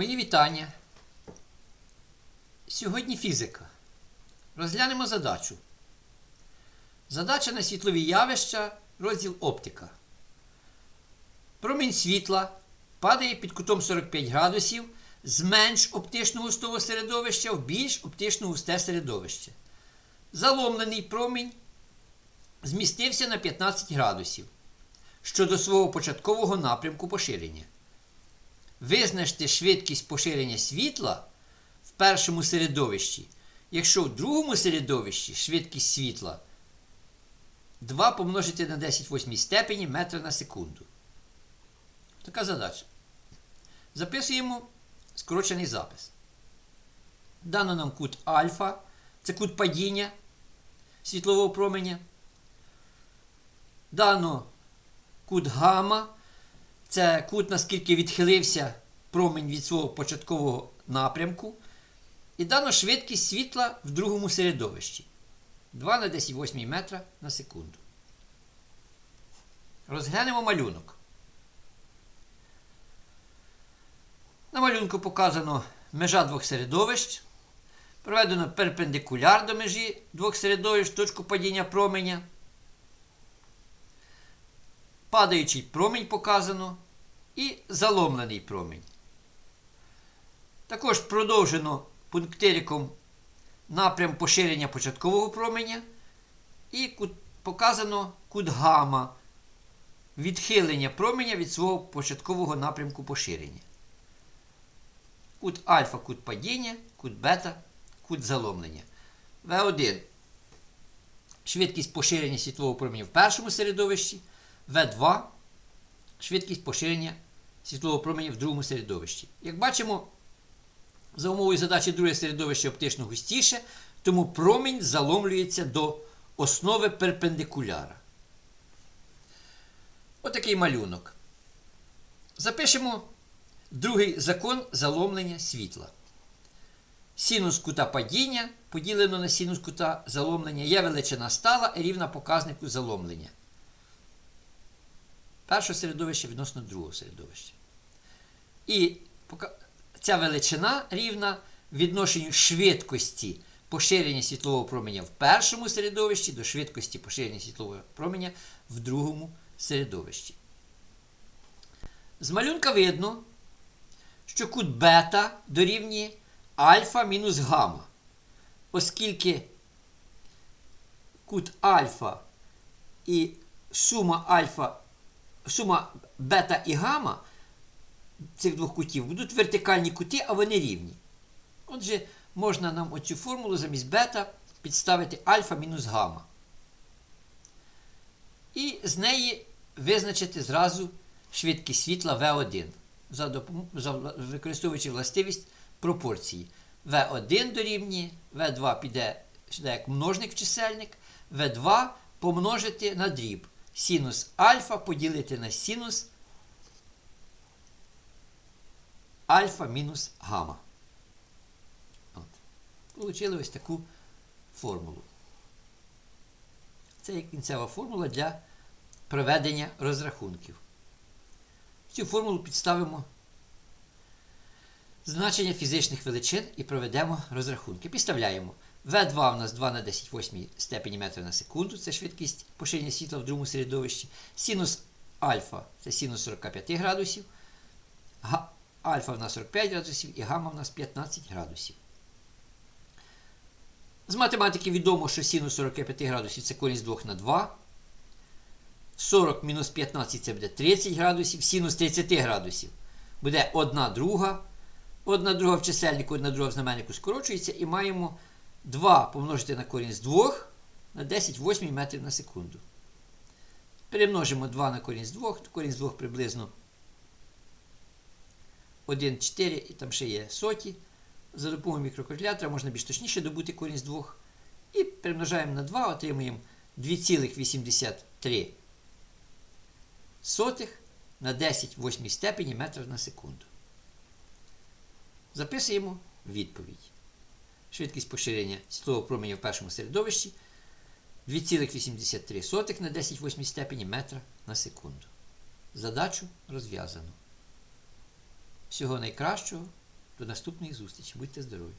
Мої вітання. Сьогодні фізика. Розглянемо задачу. Задача на світлові явища, розділ оптика. Промінь світла падає під кутом 45 градусів з менш оптично густого середовища в більш оптично густе середовище. Заломлений промінь змістився на 15 градусів щодо свого початкового напрямку поширення. Визначте швидкість поширення світла в першому середовищі, якщо в другому середовищі швидкість світла 2 помножити на 10 восьмій степені метра на секунду. Така задача. Записуємо скорочений запис. Дано нам кут альфа, це кут падіння світлового променя. Дано кут гамма, це кут, наскільки відхилився промінь від свого початкового напрямку. І дано швидкість світла в другому середовищі 2 на 10 восьмій метра на секунду. Розглянемо малюнок. На малюнку показано межа двох середовищ. Проведено перпендикуляр до межі двох середовищ точку падіння променя. Падаючий промінь показано і заломлений промінь. Також продовжено пунктириком напрям поширення початкового променя і показано кут гама відхилення променя від свого початкового напрямку поширення. Кут альфа кут падіння, кут бета, кут заломлення. В1 швидкість поширення світлового променя в першому середовищі. В2 швидкість поширення світлового променя в другому середовищі. Як бачимо, за умовою задачі друге середовище оптично густіше, тому промінь заломлюється до основи перпендикуляра. Отакий малюнок. Запишемо другий закон заломлення світла. Синус кута падіння поділено на синус кута заломлення є величина стала рівна показнику заломлення. Першого середовища відносно другого середовища. І ця величина рівна відношенню швидкості поширення світлового променя в першому середовищі до швидкості поширення світлового променя в другому середовищі. З малюнка видно, що кут бета дорівнює альфа мінус гамма. Оскільки кут альфа і сума альфа, сума бета і гамма цих двох кутів будуть вертикальні кути, а вони рівні. Отже, можна нам оцю формулу замість бета підставити альфа мінус гамма. І з неї визначити зразу швидкість світла V1, за допом... за... використовуючи властивість пропорції. V1 дорівнює, V2 піде сюди як множник в чисельник, V2 помножити на дріб. Синус альфа поділити на синус альфа мінус гамма. От. Получили ось таку формулу. Це кінцева формула для проведення розрахунків. Цю формулу підставимо значення фізичних величин і проведемо розрахунки. Підставляємо. В2 у нас 2 на 10 8 степені метра на секунду, це швидкість поширення світла в другому середовищі. Синус альфа це синус 45 градусів. Альфа в нас 45 градусів і гамма в нас 15 градусів. З математики відомо, що синус 45 градусів це корінь з 2 на 2. 40 мінус 15 це буде 30 градусів. Синус 30 градусів буде 1 друга. 1 друга в чисельнику, 1 друга в знаменнику скорочується. І маємо 2 помножити на корінь з 2 на 10 восьмій метрів на секунду. Перемножимо 2 на корінь з 2, корінь з 2 приблизно 1, 4 і там ще є соті. За допомогою мікрокалькулятора можна більш точніше добути корінь з 2. І примножаємо на 2, отримуємо 2,83 сотих на 10 восьмій степені метра на секунду. Записуємо відповідь. Швидкість поширення світлового променя в першому середовищі 2,83 на 10 восьмій степені метра на секунду. Задачу розв'язано. Всього найкращого До наступних зустрічей. Будьте здорові!